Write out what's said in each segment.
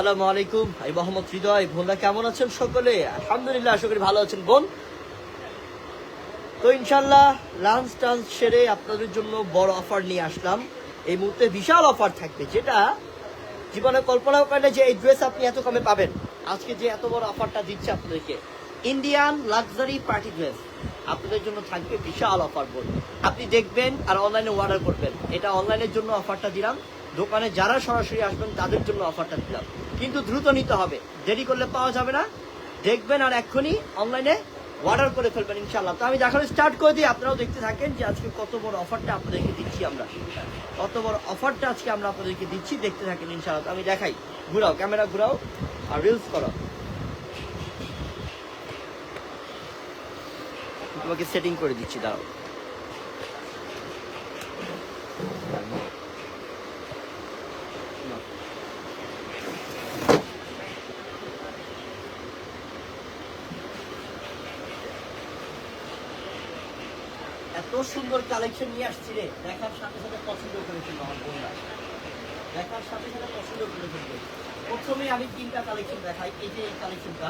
আসসালামু আলাইকুম। আমি মোহাম্মদ হৃদয়, বোনরা কেমন আছেন সকলে? আলহামদুলিল্লাহ, আশা করি ভালো আছেন বোন। তো ইনশাল্লাহ লাঞ্চ টাঞ্চ সেরে আপনাদের জন্য বড় অফার নিয়ে আসলাম। এই মুহূর্তে বিশাল অফার থাকবে, যেটা জীবনে কল্পনাও করে যে এই ড্রেস আপনি এত কমে পাবেন। আজকে যে এত বড় অফারটা দিচ্ছে আপনাদেরকে ইন্ডিয়ান লাক্সারি পার্টি ড্রেস আপনাদের জন্য থাকবে বিশাল অফার বোন। আপনি দেখবেন আর অনলাইনে অর্ডার করবেন। এটা অনলাইনের জন্য অফারটা দিলাম। দোকানে যারা সরাসরি আসবেন, তাদের জন্য অফারটা দিলাম। কিন্তু দ্রুত নিতে হবে। দেরি করলে পাওয়া যাবে না। দেখবেন আর এক্ষুনি অনলাইনে অর্ডার করে ফেলবেন ইনশাল্লাহ তো আমি দেখানো স্টার্ট করে দিই। আপনারাও দেখতে থাকেন যে আজকে কত বড় অফারটা আপনাদেরকে দিচ্ছি আমরা। কত বড় অফারটা আজকে আমরা আপনাদেরকে দিচ্ছি, দেখতে থাকেন ইনশাল্লাহ আমি দেখাই। ঘুরাও ক্যামেরা ঘুরাও আর রিলস করো। তোমাকে সেটিং করে দিচ্ছি, দাঁড়াও। এত সুন্দর কালেকশন নিয়ে আসছি রে। দেখার সাথে সাথে পছন্দ করেছিল আমার বোনরা দেখার সাথে সাথে পছন্দ করে প্রথমে আমি তিনটা কালেকশন দেখাই, এই যে এই কালেকশনটা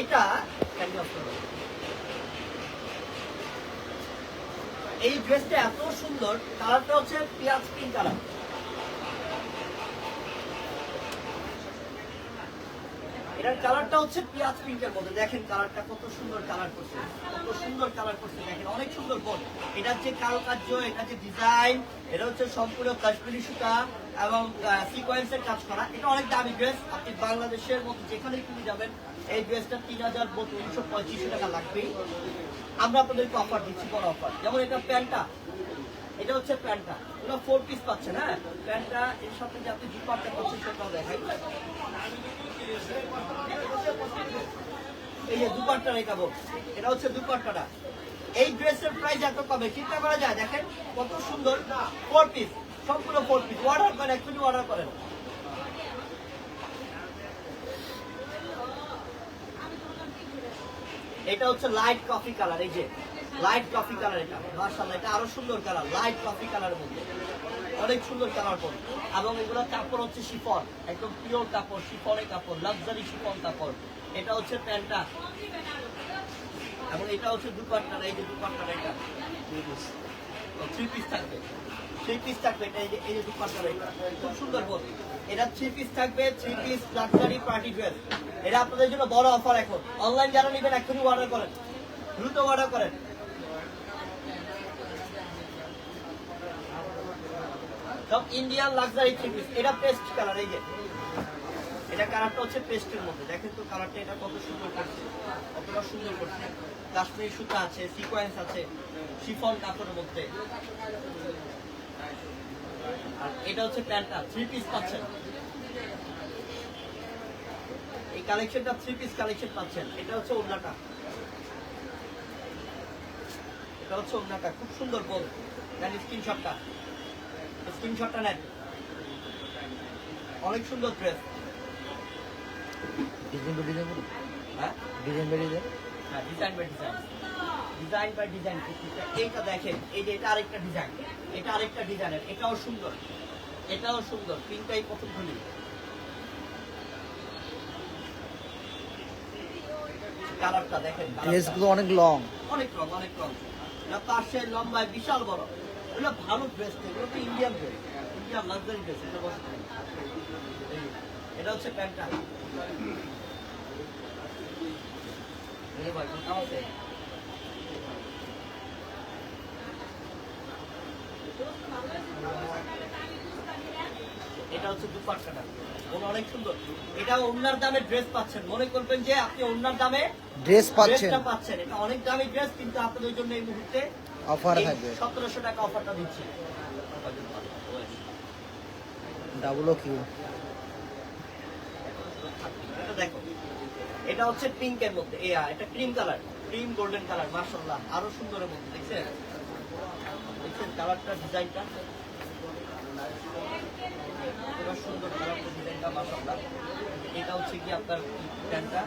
এটা এই ড্রেসটা এত সুন্দর কালারটা হচ্ছে পেঁয়াজ পিঙ্ক কালার এটার কালারটা হচ্ছে পেঁয়াজ পিঙ্কের মধ্যে দেখেন কালারটা কত সুন্দর কালার করছে। কত সুন্দর কালার করছে। দেখেন, অনেক সুন্দর বোন এটার যে কারুকার্য এটা যে ডিজাইন, এটা হচ্ছে সম্পূর্ণ কাশ্মীরি সুতা এবং সিকোয়েন্সের কাজ করা। এটা অনেক দামি ড্রেস। আপনি বাংলাদেশের মধ্যে যেখানেই কিনে যাবেন, এই ড্রেসটা তিন হাজার উনিশশো পঁয়ত্রিশ টাকা লাগবেই। আমরা আপনাদেরকে অফার দিচ্ছি, বড় অফার যেমন এটা প্যান্টটা। এটা হচ্ছে প্যান্টটা। ওটা ফোর পিস পাচ্ছেন হ্যাঁ? প্যান্টটা, এর সাথে যে আপনি দুপাটটা পাচ্ছেন সেটাও দেখাই। এই যে দুপাট্টা রেখাবো এটা হচ্ছে এই ড্রেসের প্রাইস এত চিন্তা করা যায়, দেখেন কত সুন্দর ফোর পিস সম্পূর্ণ ফোর পিস অর্ডার করেন অর্ডার করেন। এটা হচ্ছে লাইট কফি কালার এই যে লাইট কফি কালার এটা। মার্শাল্লাহ এটা আরও সুন্দর কালার লাইট কফি কালারের মধ্যে। অনেক সুন্দর কালার কোন এবং এগুলো কাপড় হচ্ছে শিফন। একদম পিওর কাপড়, শিফনের কাপড় লাক্সারি শিফন কাপড়। এটা হচ্ছে প্যান্টটা। এবং এটা হচ্ছে দুপাট্টা, এই যে দুপাট্টা এটা থ্রি পিস থাকবে। থ্রি পিস থাকবে এটা, এই যে এই যে খুব সুন্দর এটা থ্রি পিস থাকবে থ্রি পিস লাক্সারি পার্টি এটা আপনাদের জন্য বড় অফার এখন। অনলাইন যারা নেবেন এখনই অর্ডার করেন। দ্রুত অর্ডার করেন। সব ইন্ডিয়ান লাক্সারি থ্রি এটা পেস্ট কালার এই যে। এটা কালারটা হচ্ছে পেস্টের মধ্যে। দেখেন তো কালারটা এটা কত সুন্দর করছে। কতটা সুন্দর করছে। কাশ্মীরি সুতা আছে সিকোয়েন্স আছে শিফন কাপড়ের মধ্যে। আর এটা হচ্ছে প্যান্টটা থ্রি পিস পাচ্ছেন। এই কালেকশনটা থ্রি পিস কালেকশন পাচ্ছেন। এটা হচ্ছে ওড়নাটা। এটা হচ্ছে ওড়নাটা। খুব সুন্দর বল দেন স্ক্রিনশটটা স্ক্রিনশটটা নেন। অনেক সুন্দর ড্রেস ডিজাইন বাই ডিজাইন হ্যাঁ? ডিজাইন বাই ডিজাইন হ্যাঁ design by design design by design এইটা দেখেন এই যে এটা আরেকটা ডিজাইন এটা আরেকটা ডিজাইনের এটাও সুন্দর। এটাও সুন্দর। পিঙ্কটাই প্রথম খুলি কালারটা দেখেন ড্রেসগুলো অনেক লং অনেক রং অনেক রং এটা পাশে লম্বায় বিশাল বড়। এগুলো ভালো ড্রেস এগুলো তো Indian dress Indian luxury dress এটা বসে এটা হচ্ছে প্যান্টটা। এটা হচ্ছে দুপাট্টাটা। অনেক সুন্দর। এটা ওনার দামে ড্রেস পাচ্ছেন। মনে করবেন যে আপনি ওনার দামে ড্রেস পাচ্ছেন। পাচ্ছেন। এটা অনেক দামি ড্রেস কিন্তু আপনাদের জন্য এই মুহূর্তে অফার থাকবে। সতেরোশো টাকা অফারটা দিচ্ছি। ডাবল কিউ এটা দেখো। এটা হচ্ছে পিঙ্কের মধ্যে। এ এটা cream colour cream golden colour মার্শাল্লাহ আরও সুন্দরের মধ্যে দেখছেন? দেখছেন কালারটা ডিজাইনটা সুন্দর ডিজাইনটা মার্শাল্লাহ এটা হচ্ছে কি আপনার প্যান্টটা?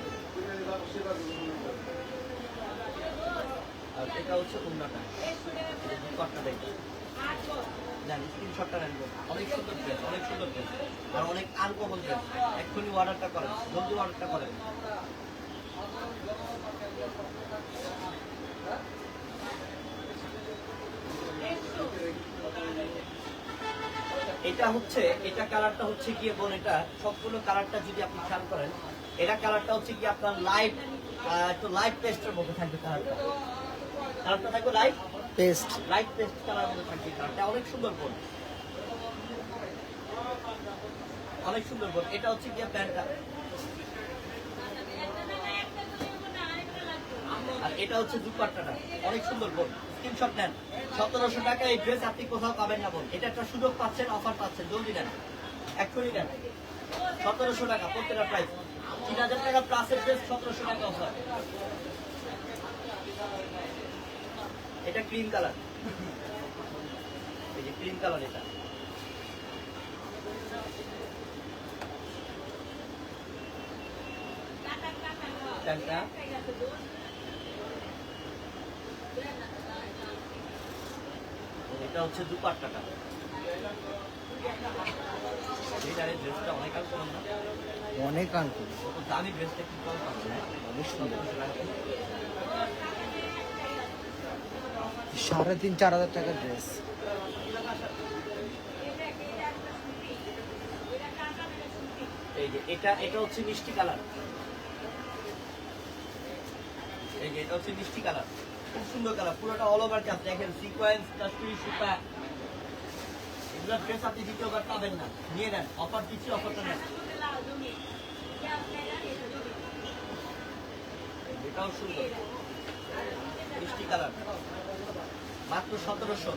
আর এটা হচ্ছে অনেক সুন্দর অনেক সুন্দর এক্ষুনি অর্ডারটা করেন অর্ডারটা করেন এটা হচ্ছে, এটা কালারটা হচ্ছে গিয়ে বোন এটা, সবগুলো কালারটা যদি আপনি খেয়াল করেন, এটা কালারটা হচ্ছে কি আপনার লাইট একটু লাইট পেস্টের মধ্যে থাকবে কালারটা কালারটা থাকবে light paste light paste colour মধ্যে থাকবে কালারটা অনেক সুন্দর বোন অনেক সুন্দর বোন এটা হচ্ছে গিয়ে প্যান্টটা। আর এটা হচ্ছে দুপাট্টাটা। অনেক সুন্দর বোন স্ক্রিনশট নেন। সতেরোশো টাকা এই ড্রেস আপনি কোথাও পাবেন না বোন এটা একটা সুযোগ পাচ্ছেন অফার পাচ্ছেন। জলদি নেন। এক্ষুনি নেন। সতেরোশো টাকা প্রত্যেকটা প্রাইস তিন হাজার টাকা প্লাসের ড্রেস সতেরোশো টাকা অফার এটা ক্রিম কালার। এই যে ক্রিম কালার এটা। এটা হচ্ছে দুপাট্টাটা ড্রেসটা অনেক আর অনেক আনকুল কত দামি ড্রেসটা কি কম না অনেক সুন্দর। সাড়ে তিন, চার হাজার টাকার ড্রেস এই এটা এটা হচ্ছে মিষ্টি কালার। এই এটা হচ্ছে মিষ্টি কালার। খুব সুন্দর কালার, পুরোটা অল ওভার দেখেন সিকোয়েন্স ড্রেস আপনি দ্বিতীয়বার পাবেন না। নিয়ে নেন অফার অফারটা এটাও সুন্দর। মিষ্টি কালার। মাত্র সতেরোশো।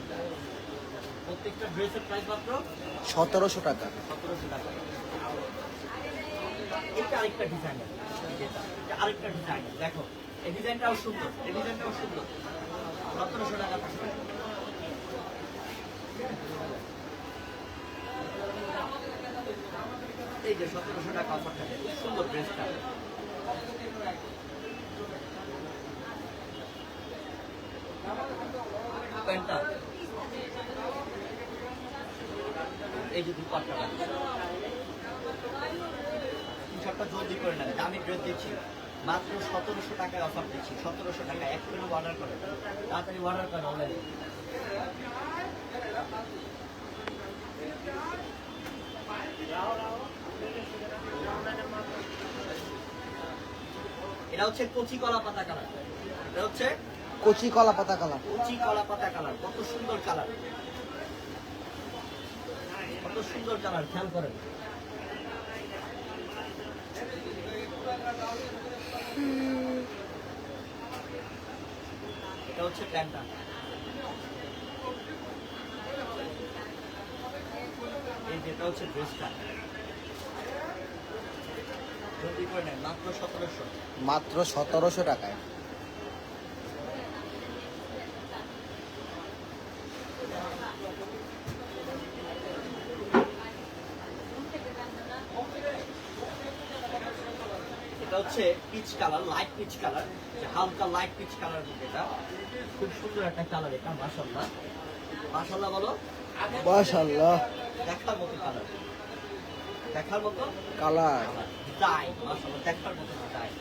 প্রত্যেকটা ড্রেসের প্রাইস মাত্র সতেরোশো টাকা। সতেরোশো টাকা। এটা আরেকটা ডিজাইন এটা আরেকটা ডিজাইন দেখো এই ডিজাইনটাও সুন্দর। এই ডিজাইনটাও সুন্দর। সতেরোশো টাকা এই যে সতেরোশো টাকা অফার থাকে সুন্দর ড্রেসটা প্যান্টটা? এই যে দুপাট্টাটা টি-শার্টটা জলদি করে নেন দামি ড্রেস দিচ্ছি মাত্র সতেরোশো টাকায় অফার দিচ্ছি সতেরোশো টাকা এক কিলো অর্ডার করে তাড়াতাড়ি অর্ডার করেন অনলাইনে এটা হচ্ছে কচি কলা পাতা কালার এটা হচ্ছে কচি কলা পাতা কালার কচি কলা পাতা কালার কত সুন্দর কালার কত সুন্দর কালার খেয়াল করেন। এটা হচ্ছে প্যান্টটা এই যেটা হচ্ছে ড্রেসটা মাত্র সতেরোশো। মাত্র সতেরোশো টাকায়। হচ্ছে peach colour light peach colour হালকা লাইট পিচ কালার এটা। খুব সুন্দর একটা কালার এটা মাশাল্লাহ মাশাল্লাহ বলো। মাশাল্লাহ দেখার মতো কালার দেখার মতো? কালার ডিজাইন মাশাল্লাহ দেখার মতো ডিজাইন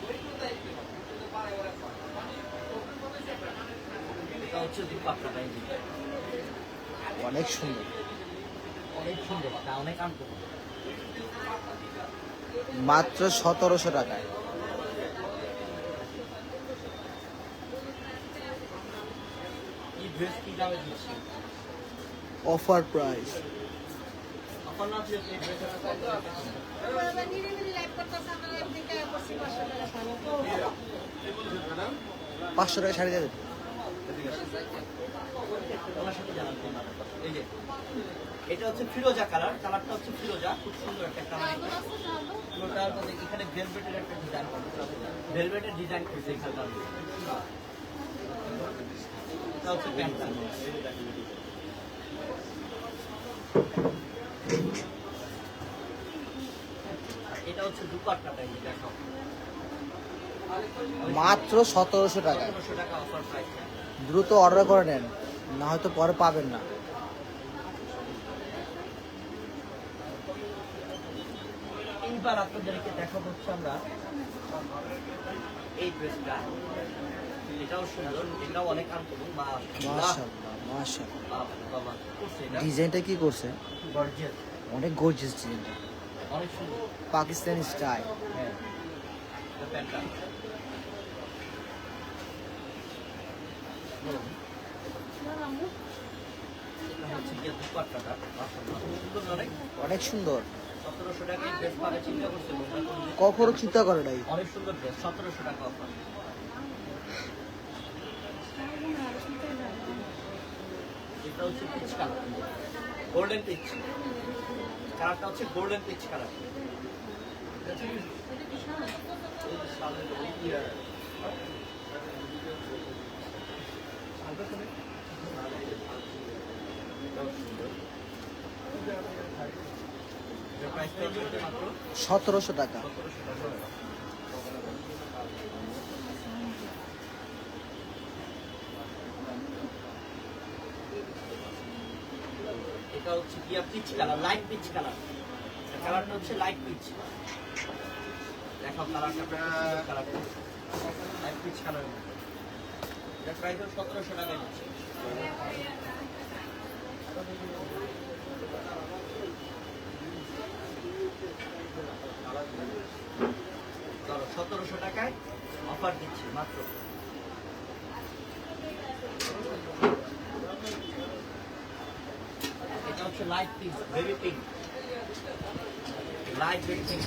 এটা হচ্ছে। অনেক সুন্দর। অনেক সুন্দর অনেক আনকো মাত্র সতেরোশো টাকায়। ড্রেস কি দামে দিচ্ছি? অফার প্রাইস এই ড্রেসের পাঁচশো টাকা শাড়ি দেবে। জানান কোন নাম। এই যে এটা হচ্ছে ফিরোজা কালার কালারটা হচ্ছে ফিরোজা। খুব সুন্দর একটা কালার এখানে ভেলভেটের একটা ডিজাইন ভেলভেটের ডিজাইন করছে এখানকার মাত্র সতেরোশো টাকা। দ্রুত অর্ডার করে নেন, না হয়তো পরে পাবেন না। এইবার আপনাদেরকে দেখা করছি আমরা এই ড্রেসটা এটাও সুন্দর এটাও অনেক আন্তরিক মাশাআল্লাহ মাশাআল্লাহ। বাবা করছে এটা। ডিজাইনটা কি করছে? গর্জিয়াস অনেক গর্জিয়াস ডিজাইনটা। অনেক সুন্দর। পাকিস্তানি স্টাইল। হ্যাঁ এটা প্যান্টটা। অনেক সুন্দর। কখনো চিন্তা করে নাই। অনেক সুন্দর সতেরোশো টাকা এটা হচ্ছে পিচ কালার গোল্ডেন পিচ কালারটা হচ্ছে গোল্ডেন পিচ কালার সতেরোশো টাকা। টাকা কি peach colour, light peach colour. কালারটা হচ্ছে লাইট পিচ। দেখো কালারটা কালারটা লাইট পিচ কালার এটা প্রাইস সতেরোশো টাকায় নিচ্ছে। সতেরোশো টাকায় অফার দিচ্ছি, মাত্র এটা হচ্ছে light pink baby pink light baby pink